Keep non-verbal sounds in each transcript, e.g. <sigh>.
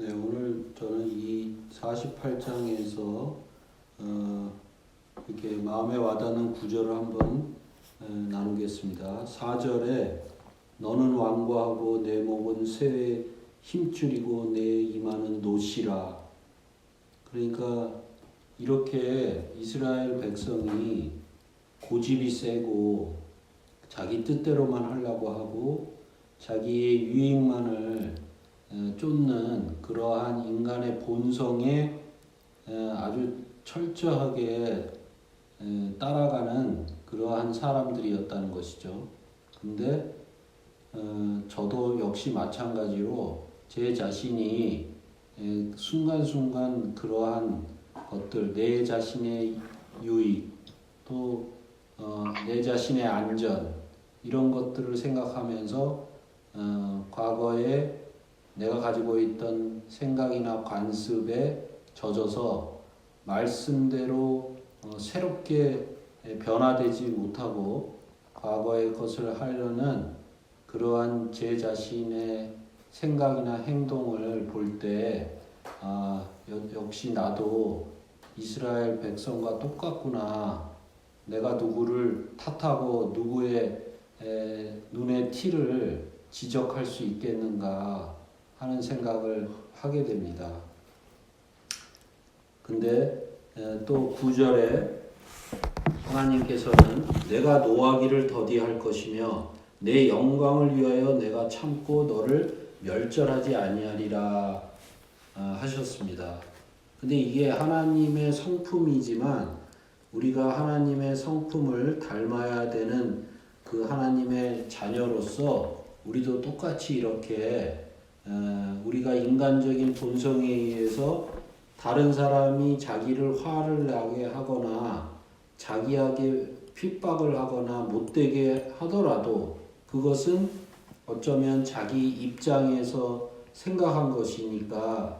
네, 오늘 저는 이 48장에서 어, 이렇게 마음에 와닿는 구절을 한번 어, 나누겠습니다. 4절에 너는 완고하고 내 목은 새에 힘줄이고 내 이마는 노시라. 그러니까 이렇게 이스라엘 백성이 고집이 세고 자기 뜻대로만 하려고 하고 자기의 유익만을 어, 쫓는 그러한 인간의 본성에 어, 아주 철저하게 에, 따라가는 그러한 사람들이었다는 것이죠. 근데 어, 저도 역시 마찬가지로 제 자신이 에, 순간순간 그러한 것들 내 자신의 유익 또 어, 내 자신의 안전 이런 것들을 생각하면서 어, 과거에 내가 가지고 있던 생각이나 관습에 젖어서 말씀대로 어, 새롭게 변화되지 못하고 과거의 것을 하려는 그러한 제 자신의 생각이나 행동을 볼 때 아, 여- 역시 나도 이스라엘 백성과 똑같구나. 내가 누구를 탓하고 누구의 에, 눈의 티를 지적할 수 있겠는가 하는 생각을 하게 됩니다. 근데 에, 또 9절에 하나님께서는 내가 노하기를 더디할 것이며 내 영광을 위하여 내가 참고 너를 멸절하지 아니하리라 아, 하셨습니다. 근데 이게 하나님의 성품이지만 우리가 하나님의 성품을 닮아야 되는 그 하나님의 자녀로서 우리도 똑같이 이렇게 어, 우리가 인간적인 본성에 의해서 다른 사람이 자기를 화를 나게 하거나 자기에게 핍박을 하거나 못되게 하더라도 그것은 어쩌면 자기 입장에서 생각한 것이니까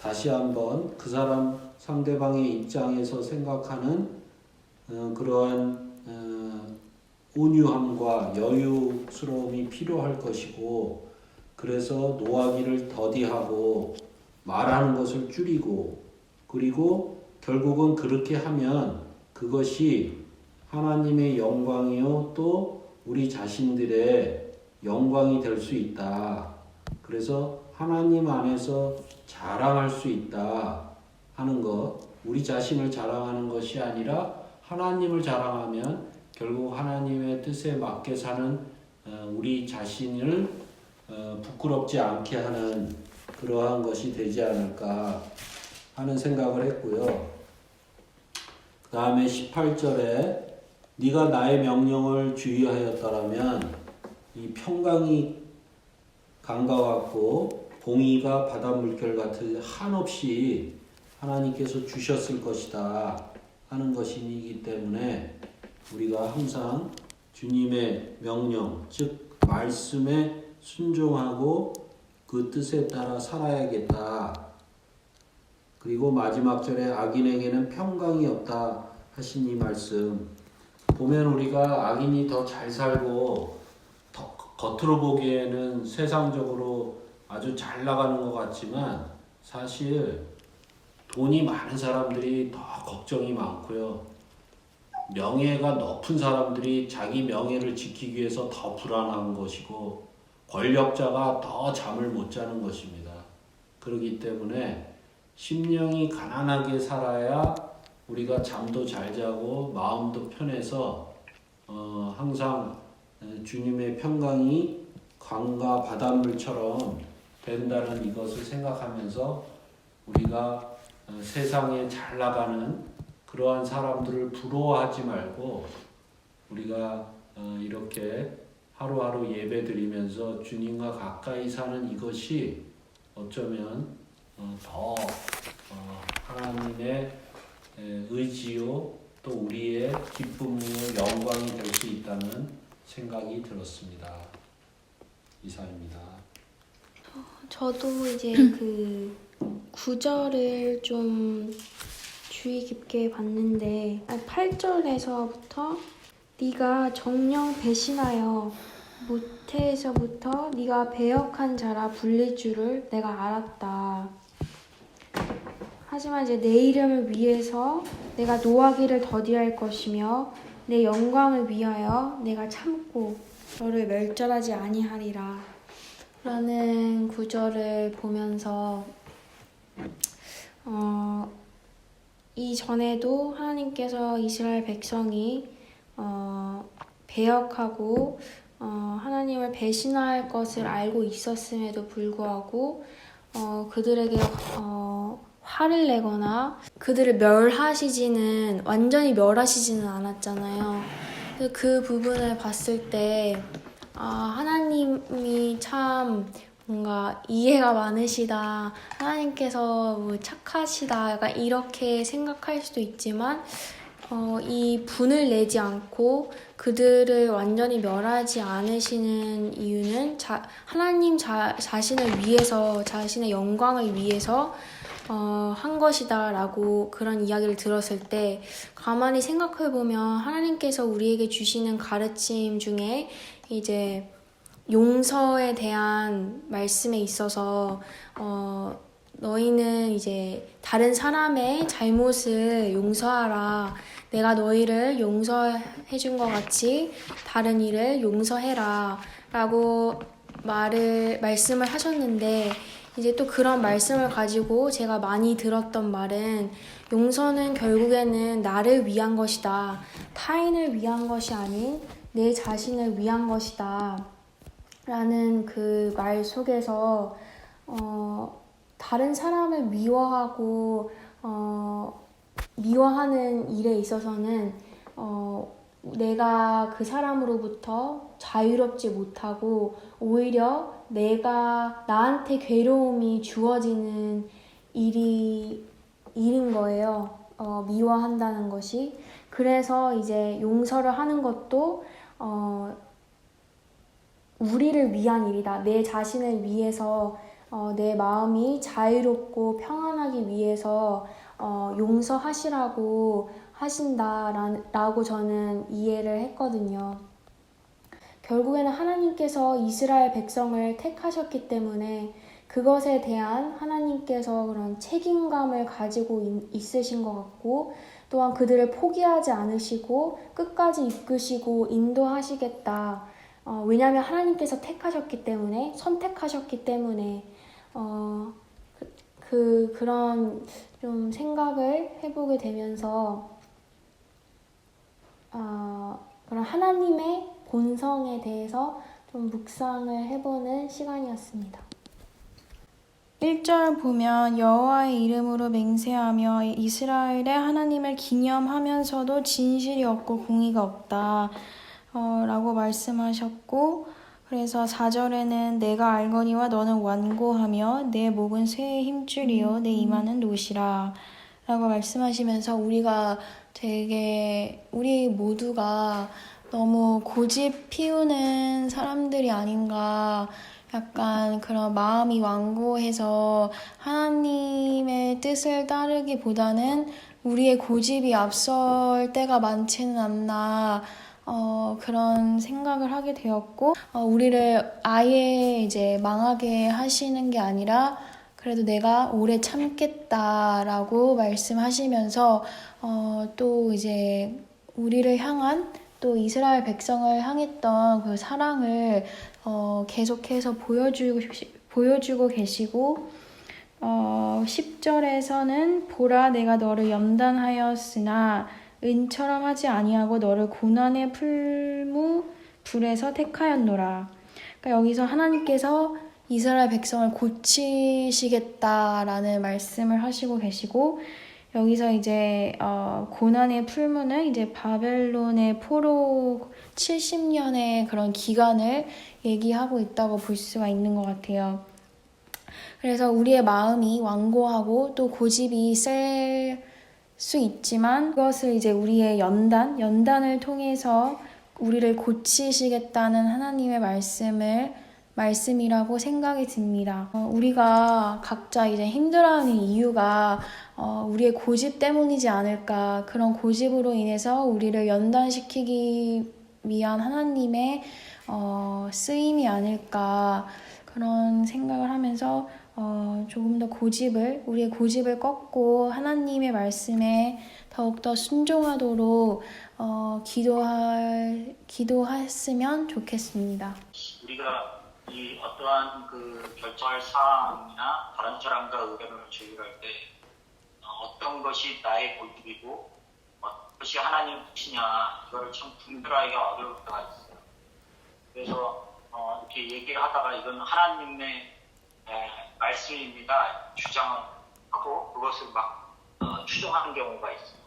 다시 한번 그 사람 상대방의 입장에서 생각하는 어, 그러한 어, 온유함과 여유스러움이 필요할 것이고 그래서 노하기를 더디하고 말하는 것을 줄이고 그리고 결국은 그렇게 하면 그것이 하나님의 영광이요 또 우리 자신들의 영광이 될 수 있다. 그래서 하나님 안에서 자랑할 수 있다 하는 것, 우리 자신을 자랑하는 것이 아니라 하나님을 자랑하면 결국 하나님의 뜻에 맞게 사는 어, 우리 자신을 어, 부끄럽지 않게 하는 그러한 것이 되지 않을까 하는 생각을 했고요. 그 다음에 18절에 네가 나의 명령을 주의하였더라면 이 평강이 강과 같고 공의가 바다 물결 같을 한없이 하나님께서 주셨을 것이다 하는 것이기 때문에 우리가 항상 주님의 명령 즉 말씀에 순종하고 그 뜻에 따라 살아야겠다. 그리고 마지막 절에 악인에게는 평강이 없다 하신 이 말씀 보면 우리가 악인이 더 잘 살고 더 겉으로 보기에는 세상적으로 아주 잘 나가는 것 같지만 사실 돈이 많은 사람들이 더 걱정이 많고요. 명예가 높은 사람들이 자기 명예를 지키기 위해서 더 불안한 것이고 권력자가 더 잠을 못 자는 것입니다. 그렇기 때문에 심령이 가난하게 살아야 우리가 잠도 잘 자고 마음도 편해서 어, 항상 주님의 평강이 강과 바닷물처럼 된다는 이것을 생각하면서 우리가 어, 세상에 잘 나가는 그러한 사람들을 부러워하지 말고 우리가 어, 이렇게 하루하루 예배 드리면서 주님과 가까이 사는 이것이 어쩌면 어, 더 어, 하나님의 에, 의지요 또 우리의 기쁨이요 영광이 될 수 있다는 생각이 들었습니다. 이상입니다. 저도 이제 <clears throat> 그 구절을 좀 주의 깊게 봤는데 8절에서부터 네가 정령 배신하여 모태에서부터 네가 배역한 자라 불릴 줄을 내가 알았다. 하지만 이제 내 이름을 위해서 내가 노하기를 더디할 것이며 내 영광을 위하여 내가 참고 너를 멸절하지 아니하리라. 라는 구절을 보면서 어, 이전에도 하나님께서 이스라엘 백성이 어, 배역하고 어, 하나님을 배신할 것을 알고 있었음에도 불구하고 어, 그들에게 어, 화를 내거나 그들을 멸하시지는 완전히 멸하시지는 않았잖아요. 그 부분을 봤을 때 아, 하나님이 참 뭔가 이해가 많으시다. 하나님께서 뭐 착하시다. 약간 이렇게 생각할 수도 있지만 어, 이 분을 내지 않고 그들을 완전히 멸하지 않으시는 이유는 자, 하나님 자, 자신을 위해서 자신의 영광을 위해서 어, 한 것이다라고 그런 이야기를 들었을 때 가만히 생각해 보면 하나님께서 우리에게 주시는 가르침 중에 이제 용서에 대한 말씀에 있어서 어, 너희는 이제 다른 사람의 잘못을 용서하라. 내가 너희를 용서해 준 것 같이 다른 일을 용서해라. 라고 말을, 말씀을 하셨는데, 이제 또 그런 말씀을 가지고 제가 많이 들었던 말은 용서는 결국에는 나를 위한 것이다. 타인을 위한 것이 아닌 내 자신을 위한 것이다. 라는 그 말 속에서, 어, 다른 사람을 미워하고, 어, 미워하는 일에 있어서는, 어, 내가 그 사람으로부터 자유롭지 못하고, 오히려 내가, 나한테 괴로움이 주어지는 일이, 일인 거예요. 어, 미워한다는 것이. 그래서 이제 용서를 하는 것도, 어, 우리를 위한 일이다. 내 자신을 위해서 어, 내 마음이 자유롭고 평안하기 위해서 어, 용서하시라고 하신다라고 저는 이해를 했거든요. 결국에는 하나님께서 이스라엘 백성을 택하셨기 때문에 그것에 대한 하나님께서 그런 책임감을 가지고 있- 있으신 것 같고 또한 그들을 포기하지 않으시고 끝까지 이끄시고 인도하시겠다. 어, 왜냐하면 하나님께서 택하셨기 때문에 선택하셨기 때문에 어, 그, 그 그런 좀 생각을 해보게 되면서 어, 그런 하나님의 본성에 대해서 좀 묵상을 해보는 시간이었습니다. 1절 보면 여호와의 이름으로 맹세하며 이스라엘의 하나님을 기념하면서도 진실이 없고 공의가 없다 어, 라고 말씀하셨고 그래서 4절에는 내가 알거니와 너는 완고하며 내 목은 쇠의 힘줄이요 내 이마는 노시라 라고 말씀하시면서 우리가 되게 우리 모두가 너무 고집 피우는 사람들이 아닌가 약간 그런 마음이 완고해서 하나님의 뜻을 따르기보다는 우리의 고집이 앞설 때가 많지는 않나 어, 그런 생각을 하게 되었고 어, 우리를 아예 이제 망하게 하시는 게 아니라 그래도 내가 오래 참겠다라고 말씀하시면서 어, 또 이제 우리를 향한 또 이스라엘 백성을 향했던 그 사랑을 어, 계속해서 보여주고, 보여주고 계시고, 어, 10절에서는 보라 내가 너를 염단하였으나 은처럼 하지 아니하고 너를 고난의 풀무 불에서 택하였노라. 그러니까 여기서 하나님께서 이스라엘 백성을 고치시겠다라는 말씀을 하시고 계시고, 여기서 이제 어, 고난의 풀무는 이제 바벨론의 포로 70년의 그런 기간을 얘기하고 있다고 볼 수가 있는 것 같아요. 그래서 우리의 마음이 완고하고 또 고집이 셀 수 있지만 그것을 이제 우리의 연단, 연단을 통해서 우리를 고치시겠다는 하나님의 말씀을 말씀이라고 생각이 듭니다. 어, 우리가 각자 이제 힘들어하는 이유가 어, 우리의 고집 때문이지 않을까. 그런 고집으로 인해서 우리를 연단시키기 위한 하나님의 어, 쓰임이 아닐까 그런 생각을 하면서 어, 조금 더 고집을 우리의 고집을 꺾고 하나님의 말씀에 더욱더 순종하도록 어, 기도할 기도했으면 좋겠습니다. 우리가 이 어떠한 그 결정할 사항이나 다른 사람과 의견을 조율할 때 어, 어떤 것이 나의 고집이고 어떤 것이 하나님 뜻이냐 이걸 참 분별하기가 어려울 때가 있어요. 그래서 어, 이렇게 얘기를 하다가 이건 하나님의 에, 말씀입니다. 주장하고 그것을 막 어, 추종하는 경우가 있어요.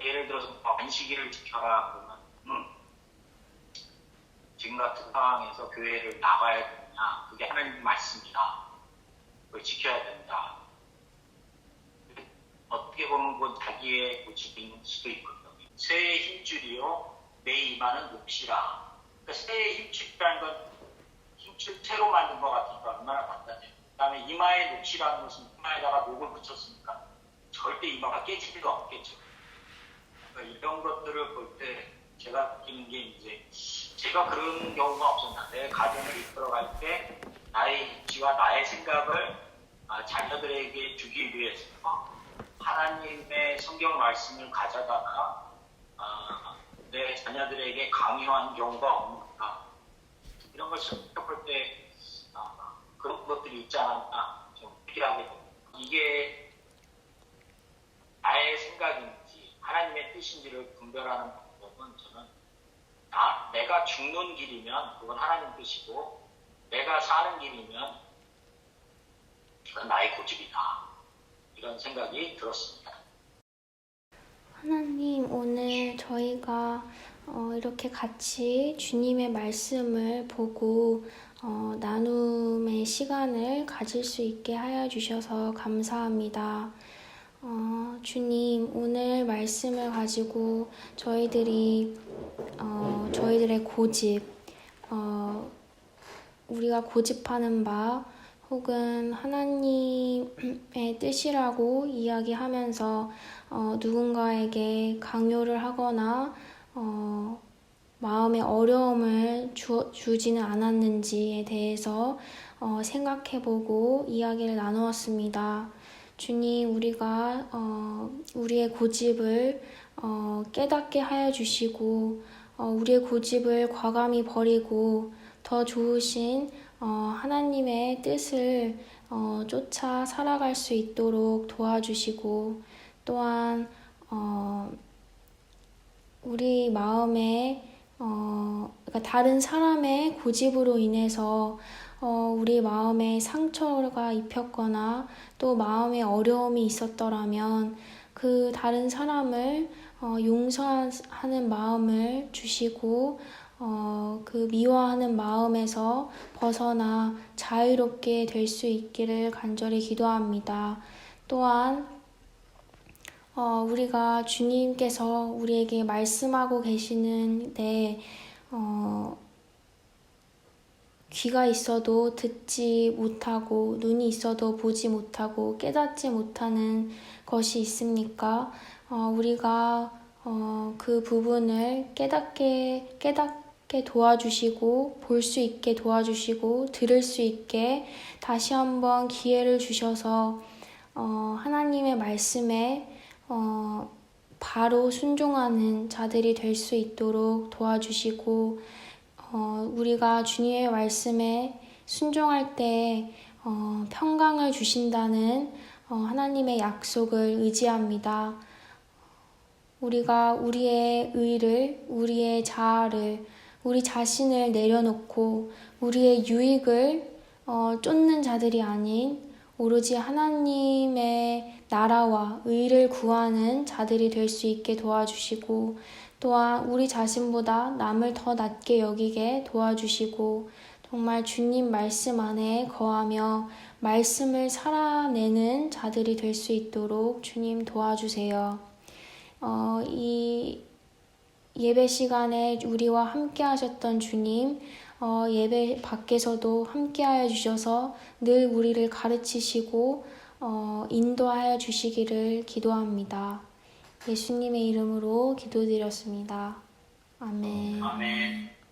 예를 들어서 뭐 안식일을 지켜라 그러면 음, 지금 같은 상황에서 교회를 나가야 되느냐 그게 하나님 말씀이다. 그걸 지켜야 된다. 어떻게 보면 그건 자기의 고집인 수도 있거든요. 새의 힘줄이요. 내 이마는 몫이라. 그러니까 새의 힘줄이라는 건 새로 만든 것 같으니까 얼마나 간단해요. 그 다음에 이마의 몫이라는 것은 이마에다가 목을 붙였으니까 절대 이마가 깨지리가 없겠죠. 그러니까 이런 것들을 볼 때 제가 느끼는 게 이제 제가 그런 경우가 없었나 내 가정을 이끌어갈 때 나의 입지와 나의 생각을 아, 자녀들에게 주기 위해서 하나님의 성경 말씀을 가져다가 아, 내 자녀들에게 강요한 경우가 없는가 이런 걸 생각할 때 아, 그런 것들이 있지 않았나 좀 필요하게. 이게 나의 생각인지 하나님의 뜻인지를 분별하는 방법은 저는 나, 내가 죽는 길이면 그건 하나님 뜻이고 내가 사는 길이면 그건 나의 고집이다. 이런 생각이 들었습니다. 하나님, 오늘 저희가 어, 이렇게 같이 주님의 말씀을 보고 어, 나눔의 시간을 가질 수 있게 하여 주셔서 감사합니다. 어, 주님, 오늘 말씀을 가지고 저희들이 어, 저희들의 고집, 어, 우리가 고집하는 바, 혹은 하나님의 뜻이라고 이야기하면서 어, 누군가에게 강요를 하거나 어, 마음의 어려움을 주, 주지는 않았는지에 대해서 어, 생각해보고 이야기를 나누었습니다. 주님, 우리가 어, 우리의 고집을 어, 깨닫게 하여 주시고 어, 우리의 고집을 과감히 버리고 더 좋으신 어, 하나님의 뜻을 어, 쫓아 살아갈 수 있도록 도와주시고 또한 어, 우리 마음에 어, 그러니까 다른 사람의 고집으로 인해서 어, 우리 마음에 상처가 입혔거나 또 마음에 어려움이 있었더라면 그 다른 사람을 어, 용서하는 마음을 주시고 어, 그 미워하는 마음에서 벗어나 자유롭게 될 수 있기를 간절히 기도합니다. 또한 어, 우리가 주님께서 우리에게 말씀하고 계시는데 어, 귀가 있어도 듣지 못하고 눈이 있어도 보지 못하고 깨닫지 못하는 것이 있습니까? 어, 우리가 어, 그 부분을 깨닫게 깨닫게 도와주시고 볼 수 있게 도와주시고 들을 수 있게 다시 한번 기회를 주셔서 어, 하나님의 말씀에 어, 바로 순종하는 자들이 될 수 있도록 도와주시고 어, 우리가 주님의 말씀에 순종할 때 어, 평강을 주신다는 어, 하나님의 약속을 의지합니다. 우리가 우리의 의를, 우리의 자아를, 우리 자신을 내려놓고 우리의 유익을 어, 쫓는 자들이 아닌 오로지 하나님의 나라와 의를 구하는 자들이 될 수 있게 도와주시고 또한 우리 자신보다 남을 더 낮게 여기게 도와주시고 정말 주님 말씀 안에 거하며 말씀을 살아내는 자들이 될 수 있도록 주님 도와주세요. 어, 이 예배 시간에 우리와 함께 하셨던 주님, 어, 예배 밖에서도 함께 하여 주셔서 늘 우리를 가르치시고 어, 인도하여 주시기를 기도합니다. 예수님의 이름으로 기도드렸습니다. 아멘. 아멘.